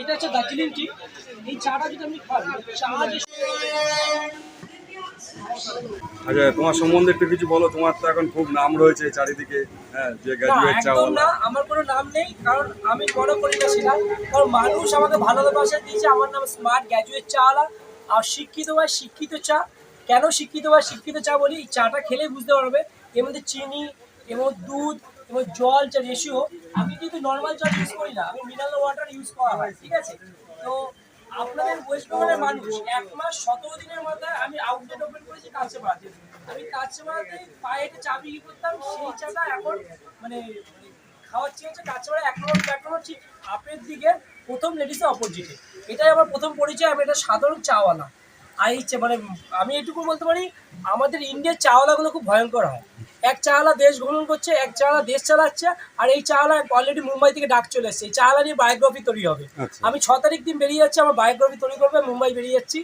এটা হচ্ছে দার্জিলিং টি এই চাটা যদি আপনি খান চা আচ্ছা তোমার সম্বন্ধে একটু কিছু বলো। তোমার তো এখন খুব নাম রয়েছে চারিদিকে হ্যাঁ যে না চাওয়ালা না আমার কোনো নাম নেই কারণ আমি মনে করি না সেটা কারণ মানুষ আমাকে ভালোবাসা দিয়েছে। আমার নাম স্মার্ট গ্র্যাজুয়েট চাওয়ালা আর শিক্ষিত বা শিক্ষিত চা কেন শিক্ষিত বা শিক্ষিত চা বলি? চাটা খেলে বুঝতে পারবে। এর মধ্যে চিনি এবং দুধ এবং জল যা রেশিও আমি কিন্তু নর্মাল জল ইউজ করি না, আমি মিনারেল ওয়াটার ইউজ করা হয়, ঠিক আছে? তো আপনাদের ওয়েস্ট বেঙ্গলের মানুষ এক মাস সতেরো দিনের মাথায় আমি আউটলেট ওপেন করেছি কাছেপাড়াতে আমি কাছে কাছেপাড়াতে পায়ে একটা চা বিক্রি করতাম, সেই চাটা এখন মানে খাওয়ার চেয়ে হচ্ছে কাছে কাছেপাড়া এক নম্বর প্ল্যাটফর্ম ঠিক আপের দিকে প্রথম লেডিসে অপোজিটে এটাই আমার প্রথম পরিচয়, আমি এটা সাধারণ চাওয়ালা। আর চা- মানে আমি এটুকু বলতে পারি, আমাদের ইন্ডিয়ার চাওয়ালাগুলো খুব ভয়ঙ্কর হয়। এক চাওয়ালা দেশ ভ্রমণ করছে এক চাওয়ালা দেশ চালাচ্ছে আর এই চাওয়ালা অলরেডি মুম্বাই থেকে ডাক চলে এসছে। এই চাওয়ালা নিয়ে বায়োগ্রাফি তৈরি হবে। আচ্ছা। আমি ছ তারিখ দিন বেরিয়ে যাচ্ছি আমার বায়োগ্রাফি তৈরি করবে মুম্বাই বেরিয়ে যাচ্ছি।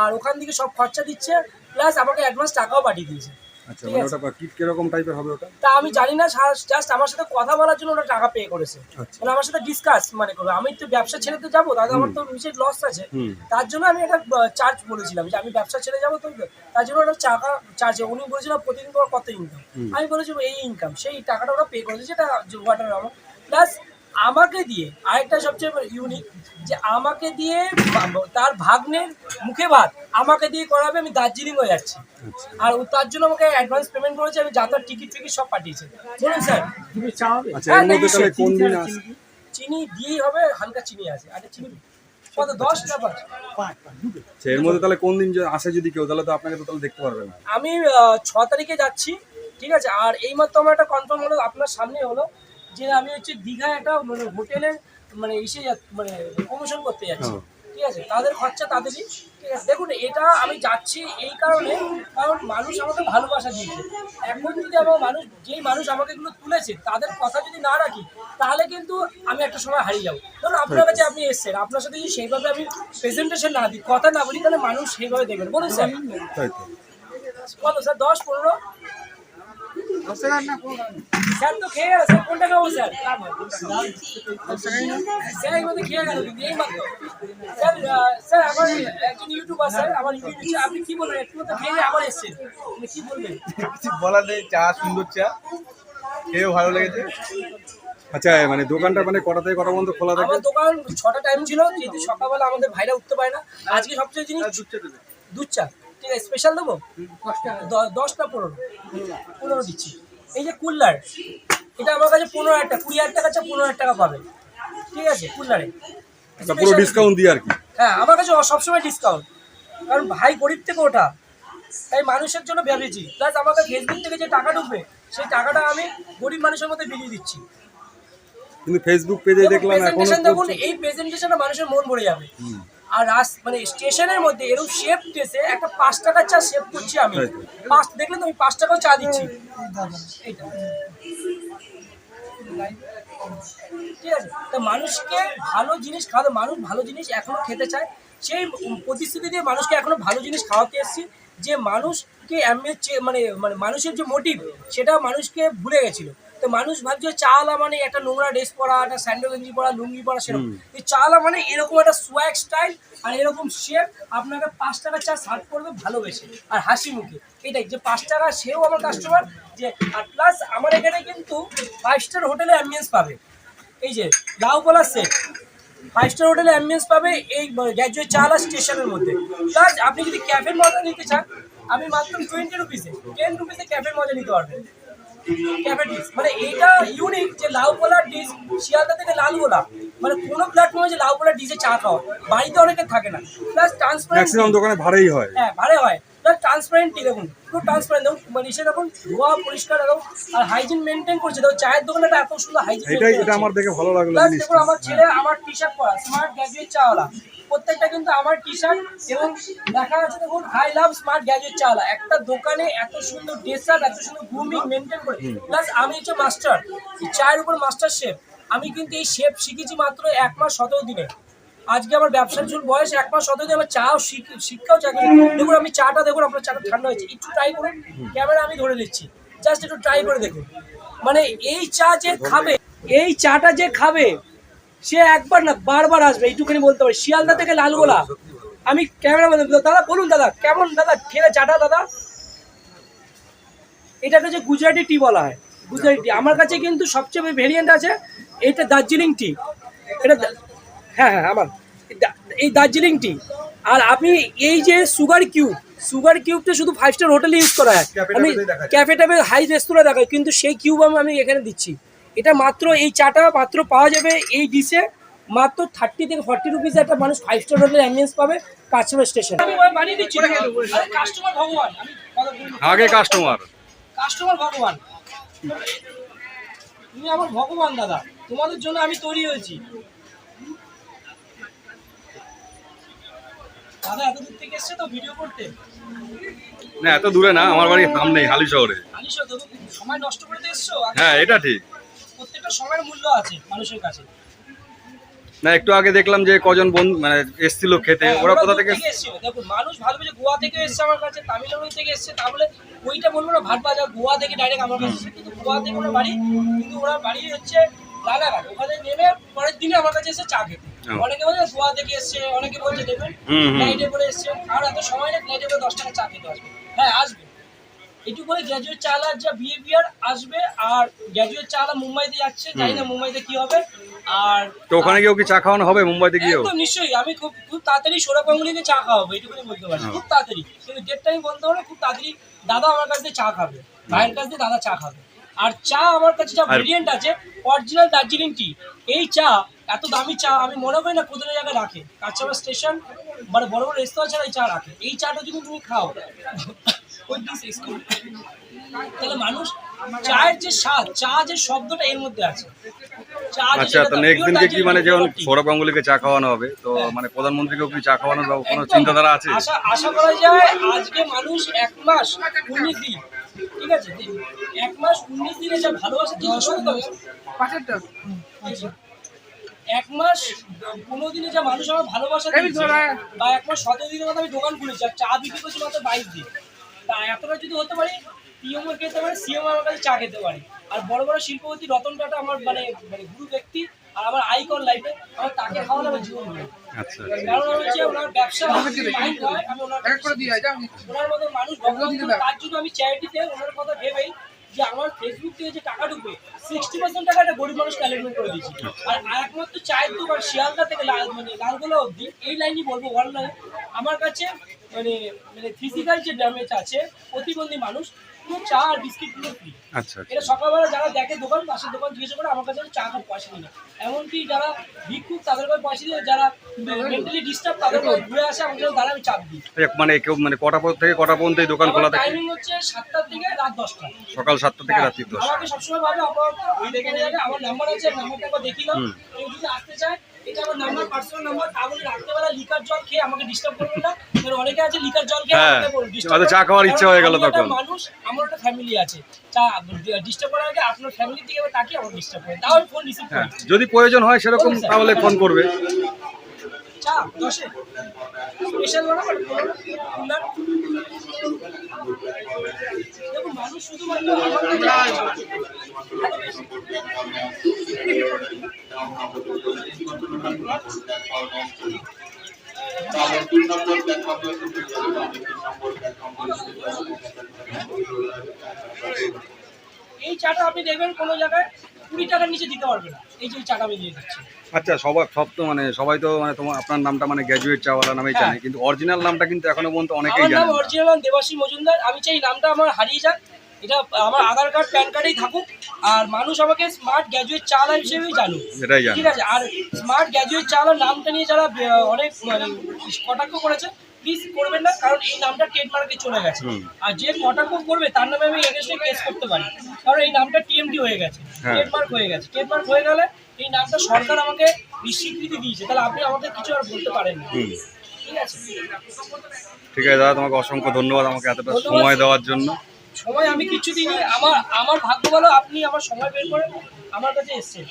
আর ওখান থেকে সব খরচা দিচ্ছে প্লাস আমাকে অ্যাডভান্স টাকাও পাঠিয়ে দিয়েছে। আচ্ছা মানে ওটা কি কীরকম টাইপের হবে ওটা? তা আমি জানি না জাস্ট আমার সাথে কথা বলার জন্য ওরা টাকা পে করেছে। আচ্ছা। মানে আমার সাথে ডিসকাস মানে করবে। আমি তো ব্যবসা ছেড়ে তো যাব দাদা আমার তো নিচে লস আছে। তার জন্য আমি একটা চার্জ বলেছিলাম যে আমি ব্যবসা ছেড়ে যাব তো তার জন্য ওরা টাকা চার্জ উনি বলেছিলাম প্রতিদিন তোমার কত ইনকাম আমি বলেছি এই ইনকাম সেই টাকাটা ওরা পে করেছে যেটা ওয়াটার আমার প্লাস আমাকে দিয়ে আরেকটা সবচেয়ে ইউনিক যে আমাকে দিয়ে তার ভাগ্নের মুখে ভাত আমাকে দিয়ে করাবে আমি দার্জিলিংও যাচ্ছি। আর তার জন্য আমাকে অ্যাডভান্স পেমেন্ট করেছে আমি যাতায়াত টিকিট ফিকিট সব পাঠিয়েছে। বলুন স্যার। আচ্ছা হ্যাঁ, এর মধ্যে নিশ্চয়ই। তাহলে কোন দিন আস চিনি। দিয়েই হবে হালকা চিনি আছে। আচ্ছা চিনি কত দশ না পাঁচ? আচ্ছা, এর মধ্যে তাহলে কোন দিন আসে যদি কেউ তাহলে তো আপনাকে তো তাহলে দেখতে পারবে না। আমি ছ তারিখে যাচ্ছি ঠিক আছে? আর এইমাত্র আমার একটা কনফার্ম হলো আপনার সামনে হলো যে আমি হচ্ছে দীঘায় একটা মানে হোটেলের মানে এসে মানে প্রমোশন করতে যাচ্ছি হ্যাঁ। ঠিক আছে? তাদের খরচা তাদেরই ঠিক আছে? দেখুন এটা আমি যাচ্ছি এই কারণে কারণ মানুষ আমাকে ভালোবাসা দিয়েছে। এখন যদি আমার মানুষ যেই মানুষ আমাকে এগুলো তুলেছে তাদের কথা যদি না রাখি তাহলে কিন্তু আমি একটা সময় হারিয়ে যাব। ধরুন আপনার কাছে আপনি এসছেন আপনার সাথে যদি সেইভাবে আমি প্রেজেন্টেশন না দিই কথা না বলি তাহলে মানুষ সেইভাবে দেখবেন বলুন স্যার। কত স্যার? দশ পনেরো? স্যার তো খেয়ে গেল স্যার কোনটা খাব স্যার? স্যার এই মধ্যে খেয়ে গেল কিন্তু এই মাত্র। স্যার স্যার আমার একজন ইউটিউবার স্যার আমার ইউটিউব হচ্ছে আপনি কি বলবেন? একটু মতো খেয়ে আবার এসছেন। কি বলবেন? কিছু বলার নেই চা সুন্দর চা। খেয়েও ভালো লেগেছে। আচ্ছা মানে দোকানটা মানে কটা থেকে কটা পর্যন্ত খোলা থাকে? আমার দোকান ছটা টাইম ছিল যেহেতু সকালবেলা আমাদের ভাইরা উঠতে পারে না। আজকে সবচেয়ে জিনিস দুধ চা। স্পেশাল দেবো? দশটা পনেরো। পনেরো দিচ্ছি। এই যে কুল্লার এটা আমার কাছে পনেরো হাজার টাকা। কুড়ি হাজার টাকা চা পনেরো হাজার টাকা পাবে। ঠিক আছে কুল্লারে। আচ্ছা পুরো ডিসকাউন্ট দিয়ে আর কি? হ্যাঁ আমার কাছে সবসময় ডিসকাউন্ট কারণ ভাই গরিব থেকে ওঠা। তাই মানুষের জন্য ভেবেছি প্লাস আমাকে ফেসবুক থেকে যে টাকা ঢুকবে সেই টাকাটা আমি গরিব মানুষের মধ্যে বিলিয়ে দিচ্ছি। কিন্তু ফেসবুক পেজে দেখলাম এখনও এই প্রেজেন্টেশনটা মানুষের মন ভরে যাবে। আর রাস মানে স্টেশনের মধ্যে এরকম শেপ টেসে একটা পাঁচ টাকার চা শেপ করছি আমি। পাঁচ দেখলে তো আমি পাঁচ টাকাও চা দিচ্ছি। ঠিক আছে? তা মানুষকে ভালো জিনিস খাওয়াতে মানুষ ভালো জিনিস এখনও খেতে চায়। সেই প্রতিশ্রুতি দিয়ে মানুষকে এখনও ভালো জিনিস খাওয়াতে এসেছি। যে মানুষকে মানে মানে মানুষের যে মোটিভ সেটা মানুষকে ভুলে গেছিল। তো মানুষ ভাবছে চালা মানে একটা নোংরা ড্রেস পরা একটা স্যান্ডো গেঞ্জি পরা লুঙ্গি পরা সেরকম। এই চালা মানে এরকম একটা সোয়াগ স্টাইল আর এরকম শেপ আপনাকে পাঁচ টাকা চা সার্ভ করবে ভালোবেসে। আর হাসি মুখে। এটাই যে পাঁচ টাকা সেও আমার কাস্টমার যে আর প্লাস আমার এখানে কিন্তু ফাইভ স্টার হোটেলে অ্যাম্বিয়েন্স পাবে। এই যে লাউপলা সেট ফাইভ স্টার হোটেলে অ্যাম্বিয়েন্স পাবে এই গ্র্যাজুয়েট চালা স্টেশনের মধ্যে। প্লাস আপনি যদি ক্যাফের মজা নিতে চান আমি মাত্র টোয়েন্টি রুপিসে টেন রুপিসে ক্যাফের মজা নিতে পারবেন। ক্যাফে মানে এইটা ইউনিক যে লাউ পোলার ডিশ শিয়ালদা থেকে লাল গোলা মানে কোনো প্ল্যাটফর্মে যে লাউ পোলার ডিশে চা খাওয়া বাড়িতে অনেকের থাকে না। প্লাস ট্রান্সপারেন্ট ম্যাক্সিমাম দোকানে ভাড়াই হয়। হ্যাঁ ভালো হয়। প্লাস ট্রান্সপারেন্ট দেখুন পুরো ট্রান্সপারেন্ট দেখুন মানে এসে দেখুন ধোয়া পরিষ্কার দেখুন আর হাইজিন মেনটেন করছে। দেখুন চায়ের দোকানটা এত সুন্দর হাইজিন এটা আমার দেখে ভালো লাগল প্লাস দেখুন আমার ছেলে আমার টি শার্ট পরা স্মার্ট গ্র্যাজুয়েট চাওয়ালা প্রত্যেকটা কিন্তু আমার টি শার্ট এবং দেখা যাচ্ছে দেখুন আই লাভ স্মার্ট গ্যাজেট চালা। একটা দোকানে এত সুন্দর ড্রেস আপ এত সুন্দর গ্রুমিং মেনটেন করে। প্লাস আমি হচ্ছে মাস্টার চায়ের উপর মাস্টার শেফ আমি কিন্তু এই শেফ শিখেছি মাত্র এক মাস সতেরো দিনে। আজকে আমার ব্যবসার শুরু বয়স এক মাস সতেরো দিন আমার চাও শিখ- শিক্ষাও চাকরি দেখুন আমি চাটা দেখুন আপনার চাটা ঠান্ডা হয়েছে। একটু ট্রাই করুন। ক্যামেরা আমি ধরে নিচ্ছি। জাস্ট একটু ট্রাই করে দেখুন। মানে এই চা যে খাবে এই চাটা যে খাবে সে একবার না বারবার আসবে এইটুখানি বলতে পারি। শিয়ালদা থেকে লালগোলা। আমি ক্যামেরা দাদা বলুন দাদা কেমন দাদা খেলে চাটা দাদা? এটাকে যে গুজরাটি টি বলা হয় গুজরাটি টি। আমার কাছে কিন্তু সবচেয়ে ভেরিয়েন্ট আছে এটা দার্জিলিং টি। এটা হ্যাঁ হ্যাঁ আমার। এই দার্জিলিং টি। আর আপনি এই যে সুগার কিউব সুগার কিউবটা শুধু ফাইভ স্টার হোটেলে ইউজ করা হয়। আমি ক্যাফে হাই রেস্তোরাঁ দেখাই কিন্তু সেই কিউব আমি এখানে দিচ্ছি। এটা মাত্র এই চাটা মাত্র পাওয়া যাবে এই ডিশে। মাত্র থার্টি থেকে ফর্টি রুপিস একটা মানুষ ফাইভ স্টার হোটেলের অ্যাম্বিয়েন্স পাবে কাস্টমার স্টেশন আমি ওই বানিয়ে দিচ্ছি। কাস্টমার ভগবান। আমি কথা বলি না। আগে কাস্টমার কাস্টমার ভগবান। তুমি আমার ভগবান দাদা। তোমাদের জন্য আমি তৈরি হয়েছি। দাদা এত দূর থেকে এসছে তো ভিডিও করতে? না এত দূরে না আমার বাড়ি সামনেই হালি শহরে। আলিশ দেখো সময় নষ্ট করে এসছো। হ্যাঁ এটা ঠিক। প্রত্যেকটা সময়ের মূল্য আছে মানুষের কাছে। না একটু আগে দেখলাম যে কজন বন্ধু মানে এসছিল খেতে। হ্যাঁ, ওরা কোথা থেকে এসেছিল। দেখুন মানুষ ভাববে যে গোয়া থেকে এসছে আমার কাছে তামিলনাড়ু থেকে এসছে তাহলে ওইটা বলব না ভাট বাজার গোয়া থেকে ডাইরেক্ট আমার কাছে এসেছে। কিন্তু গোয়া থেকে ওরা বাড়ি কিন্তু ওরা বাড়ি হচ্ছে রানাঘাট ওখানে নেমে পরের দিনে আমার কাছে এসে চা খেতে। অনেকে বলছে গোয়া থেকে এসছে অনেকে বলছে দেখবেন। ফ্লাইটে করে এসছে। আর এত সময় নেই ফ্লাইটে করে দশ টাকা চা খেতে আসবে। হ্যাঁ আসবে। এটুকু করে গ্র্যাজুয়েট চালার যা বিহেভিয়ার আসবে আর গ্র্যাজুয়েট চালা মুম্বাইতে যাচ্ছে জানি না মুম্বাইতে কি হবে আর তো ওখানে গিয়েও কি চা খাওয়ানো হবে? মুম্বাইতে গিয়েও? একদম নিশ্চয়ই। আমি খুব খুব তাড়াতাড়ি সোনা পাঙ্গুলিতে চা খাওয়াবো এইটুকুনি বলতে পারি। খুব তাড়াতাড়ি। কিন্তু ডেটটা আমি বলতে পারব খুব তাড়াতাড়ি দাদা আমার কাছ দিয়ে চা খাবে ভাইয়ের কাছ দিয়ে দাদা চা খাবে। আর চা আমার কাছে যা ভেরিয়েন্ট আছে অরিজিনাল দার্জিলিং টি এই চা এত দামি চা আমি মনে করি না কোথাও জায়গায় রাখে। কাঁচাবা স্টেশন মানে বড় বড় রেস্তোরাঁ ছাড়া এই চা রাখে। এই চাটা যদি তুমি খাও দিস তাহলে মানুষ চায়ের যে স্বাদ চা যে শব্দটা এর মধ্যে আছে। আচ্ছা তো নেক্সট দিনকে কি মানে যেমন সৌরভ গাঙ্গুলিকে চা খাওয়ানো হবে তো হ্যাঁ। মানে প্রধানমন্ত্রীকেও কি চা খাওয়ানোর কোনো একদম। চিন্তাধারা আছে? আশা আশা করা যায় আজকে মানুষ এক মাস উনিশ দিন ঠিক আছে? এক মাস উনিশ দিনে যা ভালোবাসা এক মাস পনেরো দিনে যা মানুষ আমার ভালোবাসা দিয়েছে বা এক মাস সতেরো দিনের মধ্যে আমি দোকান খুলেছি আর চা বিক্রি করছি মাত্র বাইশ দিন। এতটা যদি হতে পারি পিএমও খেতে পারে সিএম আমার কাছে চা খেতে পারে। আর বড় বড় শিল্পপতি রতন টাটা আমার মানে মানে গুরু ব্যক্তি আর আমার আইকন লাইফে আমার তাকে খাওয়ানো আমার জীবন। আচ্ছা কারণ হচ্ছে ওনার ব্যবসা মাইন্ড হয় আমি ওনার ওনার মতো মানুষ তার জন্য আমি চ্যারিটিতে ওনার কথা ভেবেই যে আমার ফেসবুক থেকে যে টাকা ঢুকবে সিক্সটি পার্সেন্ট টাকা একটা গরিব মানুষ ক্যালেন্ডার করে দিয়েছি। আর আর একমাত্র চায়ের দোকান শিয়ালদা থেকে লাল মানে লালগোলা অবধি এই লাইনই বলব অনলাইন আমার কাছে মানে মানে ফিজিক্যাল যে ড্যামেজ আছে প্রতিবন্ধী মানুষ পুরো চা আর বিস্কিট পুরো ফ্রি আচ্ছা আচ্ছা। এটা সকালবেলা যারা দেখে দোকান পাশের দোকান জিজ্ঞেস করে আমার কাছে চা খাওয়ার পয়সা নিই না এমনকি যারা ভিক্ষুক তাদের কাছে পয়সা দিয়ে যারা মেন্টালি ডিস্টার্ব তাদের কাছে ঘুরে আসে আমার কাছে দাঁড়া আমি চাপ দিই। মানে কেউ মানে কটা থেকে কটা পর্যন্ত এই দোকান খোলা থাকে? টাইমিং হচ্ছে সাতটার থেকে রাত দশটা। সকাল সাতটা থেকে রাত্রি দশ আমাকে সবসময় ভাবে আমার ওই দেখে আমার নাম্বার আছে নাম্বারটা একবার দেখিলাম হুম। কেউ যদি আসতে চায় এটা আমার নাম্বার পার্সোনাল নাম্বার তা বলে রাত্রেবেলা লিকার জল খেয়ে আমাকে ডিস্টার্ব করবেন না। কারণ অনেকে আছে লিকার জল খেয়ে হ্যাঁ, করে। চা খাওয়ার ইচ্ছে হয়ে গেল তখন। মানুষ আমার একটা ফ্যামিলি আছে। চা ডিস্টার্ব করার আগে আপনার ফ্যামিলি থেকে এবার তাকিয়ে আমার ডিস্টার্ব করে। তাও ফোন রিসিভ হ্যাঁ করি যদি প্রয়োজন হয় সেরকম তাহলে ফোন করবে। চা দশে। স্পেশাল বানাবো? এই চাটা আপনি দেখবেন কোনো জায়গায় কুড়ি টাকার নিচে দিতে পারবে না। এই যে চাটা আমি দিয়ে দিচ্ছি। আচ্ছা সবাই সব তো মানে সবাই তো মানে তোমার আপনার নামটা মানে গ্র্যাজুয়েট চাওয়ালা নামেই জানে হ্যাঁ। কিন্তু অরিজিনাল নামটা কিন্তু এখনও পর্যন্ত অনেকেই আমার নাম অরিজিনাল দেবাশী মজুমদার। আমি চাই নামটা আমার হারিয়ে যাক। এটা আমার আধার কার্ড প্যান কার্ডেই থাকুক। আর মানুষ আমাকে স্মার্ট গ্র্যাজুয়েট চালা হিসেবেই জানুক। জানে। ঠিক আছে? আর স্মার্ট গ্র্যাজুয়েট চালার নামটা নিয়ে যারা অনেক মানে কটাক্ষ করেছে প্লিজ করবেন না কারণ এই নামটা ট্রেডমার্কে চলে গেছে। আর যে কটাক্ষ করবে তার নামে আমি এগেস্টে কেস করতে পারি। কারণ এই নামটা টিএমডি হয়ে গেছে। হ্যাঁ। ট্রেডমার্ক হয়ে গেছে। ট্রেডমার্ক হয়ে গেলে এই নামটা সরকার আমাকে স্বীকৃতি দিয়েছে। তাহলে আপনি আমাকে কিছু আর বলতে পারেন না। ঠিক আছে? ঠিক আছে দাদা তোমাকে অসংখ্য ধন্যবাদ আমাকে এতটা সময় দেওয়ার জন্য। সময় আমি কিছু দিই আমার আমার ভাগ্য ভালো আপনি আমার সময় বের করে আমার কাছে এসেছেন।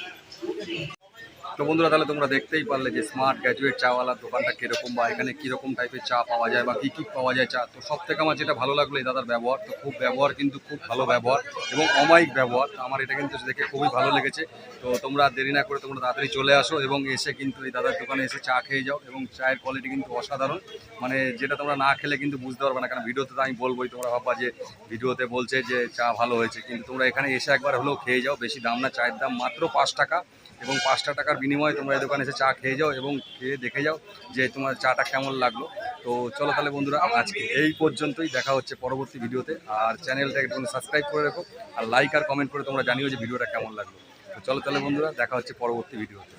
তো বন্ধুরা, তাহলে তোমরা দেখতেই পারলে যে স্মার্ট গ্র্যাজুয়েট চাওয়ালার দোকানটা কীরকম বা এখানে কীরকম টাইপের চা পাওয়া যায় বা কী কী পাওয়া যায় চা। তো সব থেকে আমার যেটা ভালো লাগল এই দাদার ব্যবহার, তো খুব ব্যবহার কিন্তু খুব ভালো ব্যবহার এবং অমায়িক ব্যবহার আমার এটা কিন্তু দেখে খুবই ভালো লেগেছে। তো তোমরা দেরি না করে তোমরা তাড়াতাড়ি চলে আসো এবং এসে কিন্তু এই দাদার দোকানে এসে চা খেয়ে যাও এবং চায়ের কোয়ালিটি কিন্তু অসাধারণ। মানে যেটা তোমরা না খেলে কিন্তু বুঝতে পারবে না, কারণ ভিডিওতে তো আমি বলবোই, তোমরা ভাববা যে ভিডিওতে বলছে যে চা ভালো হয়েছে, কিন্তু তোমরা এখানে এসে একবার হলেও খেয়ে যাও। বেশি দাম না, চায়ের দাম মাত্র পাঁচ টাকা এবং পাঁচটা টাকার বিনিময়ে তোমরা এই দোকানে এসে চা খেয়ে যাও এবং খেয়ে দেখে যাও যে তোমার চাটা কেমন লাগল। তো চলো তাহলে বন্ধুরা, আজকে এই পর্যন্তই। দেখা হচ্ছে পরবর্তী ভিডিওতে। আর চ্যানেলটা একটু সাবস্ক্রাইব করে রাখো আর লাইক আর কমেন্ট করে তোমরা জানিও যে ভিডিওটা কেমন লাগল। তো চলো তাহলে বন্ধুরা, দেখা হচ্ছে পরবর্তী ভিডিওতে।